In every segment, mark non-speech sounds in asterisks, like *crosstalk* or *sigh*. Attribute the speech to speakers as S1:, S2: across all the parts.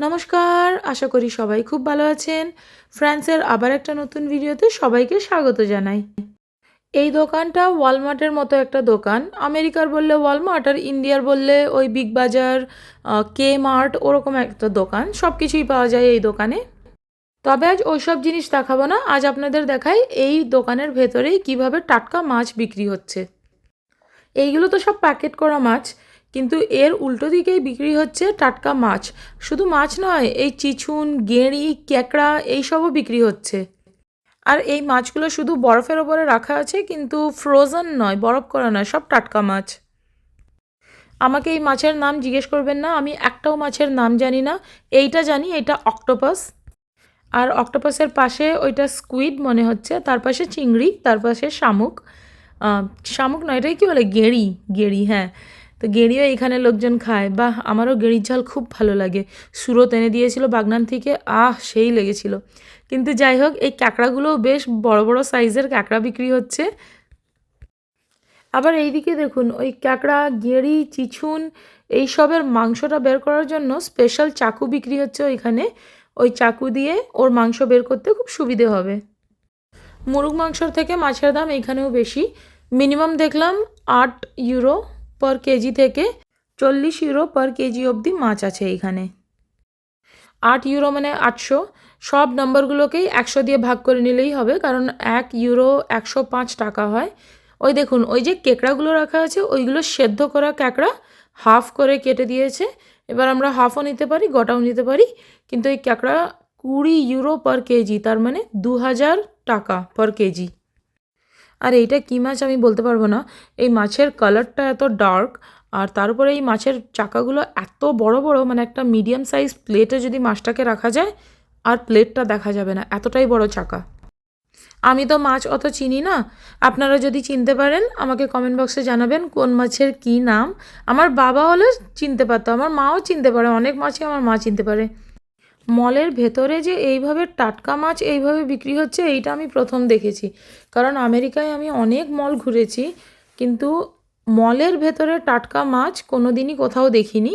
S1: নমস্কার, আশা করি সবাই খুব ভালো আছেন। ফ্রান্সের আবার একটা নতুন ভিডিওতে সবাইকে স্বাগত জানাই। এই দোকানটা ওয়ালমার্টের মতো একটা দোকান। আমেরিকার বললে ওয়ালমার্ট আর ইন্ডিয়ার বললে ওই বিগ বাজার কে মার্ট ওরকম একটা দোকান। সব কিছুই পাওয়া যায় এই দোকানে। তবে আজ ওইসব জিনিস দেখাবো না। আজ আপনাদের দেখাই এই দোকানের ভেতরেই কীভাবে টাটকা মাছ বিক্রি হচ্ছে। এইগুলো তো সব প্যাকেট করা মাছ। কিন্তু এর উল্টো দিকেই বিক্রি হচ্ছে টাটকা মাছ। শুধু মাছ নয়, এই চিছুন, গেঁড়ি, ক্যাকড়া, এইসবও বিক্রি হচ্ছে। আর এই মাছগুলো শুধু বরফের ওপরে রাখা আছে, কিন্তু ফ্রোজেন নয়, বরফ করা নয়, সব টাটকা মাছ। আমাকে এই মাছের নাম জিজ্ঞেস করবেন না, আমি একটাও মাছের নাম জানি না। এইটা জানি এটা অক্টোপাস। আর অক্টোপাসের পাশে ওইটা স্কুইড মনে হচ্ছে, তার পাশে চিংড়ি, তার পাশে শামুক। শামুক নয় এটাই কি বলে? গেঁড়ি গেঁড়ি হ্যাঁ। তো গেঁড়িও এখানে লোকজন খায়। বাহ, আমারও গেঁড়ির ঝাল খুব ভালো লাগে। সুরত এনে দিয়েছিল বাগনান থেকে, আহ, সেই লেগেছিল। কিন্তু যাই হোক, এই ক্যাকড়াগুলোও বেশ বড় বড় সাইজের ক্যাকড়া বিক্রি হচ্ছে। আবার এইদিকে দেখুন, ওই ক্যাকড়া গেঁড়ি, চিছুন, এইসবের মাংসটা বের করার জন্য স্পেশাল চাকু বিক্রি হচ্ছে ওইখানে। ওই চাকু দিয়ে ওর মাংস বের করতে খুব সুবিধে হবে। মুরগ মাংসর থেকে মাছের দাম এখানেও বেশি। মিনিমাম দেখলাম আট ইউরো। পার কেজি থেকে চল্লিশ ইউরো পার কেজি অবধি মাছ আছে এইখানে আট ইউরো মানে আটশো। সব নম্বরগুলোকেই একশো দিয়ে ভাগ করে নিলেই হবে, কারণ এক ইউরো একশো পাঁচ টাকা হয়। ওই দেখুন, ওই যে কেকড়াগুলো রাখা আছে, ওইগুলো সেদ্ধ করা ক্যাকড়া হাফ করে কেটে দিয়েছে। এবার আমরা হাফও নিতে পারি গোটাও নিতে পারি, কিন্তু এই ক্যাকড়া কুড়ি ইউরো পার কেজি তার মানে দু হাজার টাকা পার কেজি আর এইটা কী মাছ আমি বলতে পারব না। এই মাছের কালারটা এত ডার্ক আর তার উপরে এই মাছের চাকাগুলো এত বড় বড় মানে একটা মিডিয়াম সাইজ প্লেটে যদি মাছটাকে রাখা যায়, আর প্লেটটা দেখা যাবে না, এতটাই বড় চাকা। আমি তো মাছ অত চিনি না। আপনারা যদি চিনতে পারেন, আমাকে কমেন্ট বক্সে জানাবেন কোন মাছের কী নাম। আমার বাবা হলে চিনতে পারতো, আমার মাও চিনতে পারে, অনেক মাছই আমার মা চিনতে পারে। মলের ভেতরে যে এইভাবে টাটকা মাছ এইভাবে বিক্রি হচ্ছে, এইটা আমি প্রথম দেখেছি। কারণ আমেরিকায় আমি অনেক মল ঘুরেছি, কিন্তু মলের ভেতরে টাটকা মাছ কোনো দিনই কোথাও দেখিনি।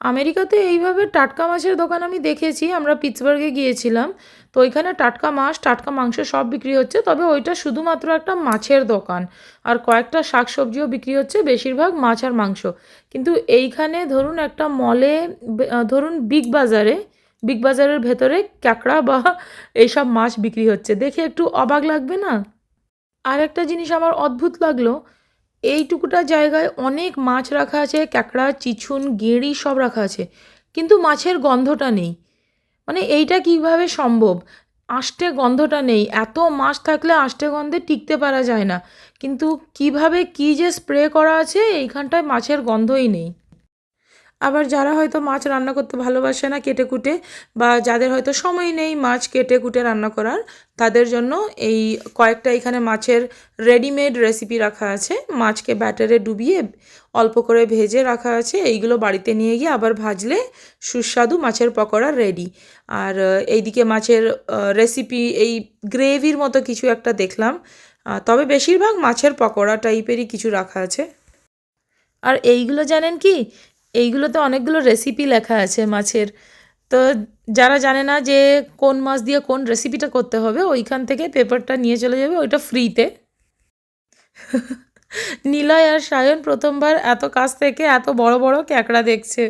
S1: আমেরিকাতে এইভাবে টাটকা মাছের দোকান আমি দেখেছি, আমরা পিটসবার্গে গিয়েছিলাম। তো ওইখানে টাটকা মাছ, টাটকা মাংস সব বিক্রি হচ্ছে, তবে ওইটা শুধুমাত্র একটা মাছের দোকান। আর কয়েকটা শাকসবজিও বিক্রি হচ্ছে, বেশিরভাগ মাছ আর মাংস। কিন্তু এইখানে ধরুন একটা মলে ধরুন বিগ বাজারে বিগ বাজারের ভেতরে ক্যাকড়া বা এইসব মাছ বিক্রি হচ্ছে। দেখে একটু অবাক লাগবে না? আর একটা জিনিস আমার অদ্ভুত লাগল, এইটুকুটা জায়গায় অনেক মাছ রাখা আছে ক্যাকড়া চিছুন, গেঁড়ি সব রাখা আছে, কিন্তু মাছের গন্ধটা নেই। মানে এইটা কীভাবে সম্ভব? আষ্টে গন্ধটা নেই, এত মাছ থাকলে আষ্টে গন্ধে টিকতে পারা যায় না, কিন্তু কীভাবে কি যে স্প্রে করা আছে, এইখানটায় মাছের গন্ধই নেই। আবার যারা হয়তো মাছ রান্না করতে ভালোবাসে না কেটে কুটে বা যাদের হয়তো সময় নেই মাছ কেটে কুটে রান্না করার, তাদের জন্য এই কয়েকটা এখানে মাছের রেডিমেড রেসিপি রাখা আছে। মাছকে ব্যাটারে ডুবিয়ে অল্প করে ভেজে রাখা আছে। এইগুলো বাড়িতে নিয়ে গিয়ে আবার ভাজলে সুস্বাদু মাছের পকোড়া রেডি আর এইদিকে মাছের রেসিপি এই গ্রেভির মতো কিছু একটা দেখলাম। তবে বেশিরভাগ মাছের পকোড়া টাইপেরই কিছু রাখা আছে। আর এইগুলো জানেন কি? এইগুলোতে অনেকগুলো রেসিপি লেখা আছে মাছের। তো যারা জানে না যে কোন মাছ দিয়ে কোন রেসিপিটা করতে হবে, ওইখান থেকে পেপারটা নিয়ে চলে যাবে, ওইটা ফ্রিতে *laughs* নিলয় আর সায়ন প্রথমবার এত কাছ থেকে এত বড় বড় ক্যাকড়া দেখছে।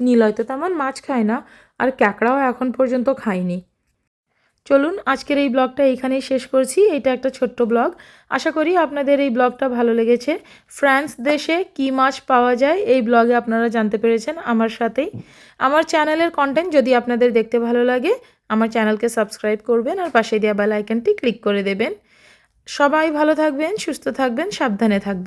S1: নিলয় তো তেমন মাছ খায় না, আর ক্যাকড়াও এখন পর্যন্ত খায়নি। চলুন আজকের এই ব্লগটা এইখানেই শেষ করছি। এটা একটা ছোট্ট ব্লগ। আশা করি আপনাদের এই ব্লগটা ভালো লেগেছে। ফ্রান্স দেশে কী মাছ পাওয়া যায় এই ব্লগে আপনারা জানতে পেরেছেন আমার সাথেই। আমার চ্যানেলের কন্টেন্ট যদি আপনাদের দেখতে ভালো লাগে, আমার চ্যানেলকে সাবস্ক্রাইব করবেন আর পাশে দেওয়া বেল আইকনটি ক্লিক করে দেবেন। সবাই ভালো থাকবেন, সুস্থ থাকবেন, সাবধানে থাকবেন।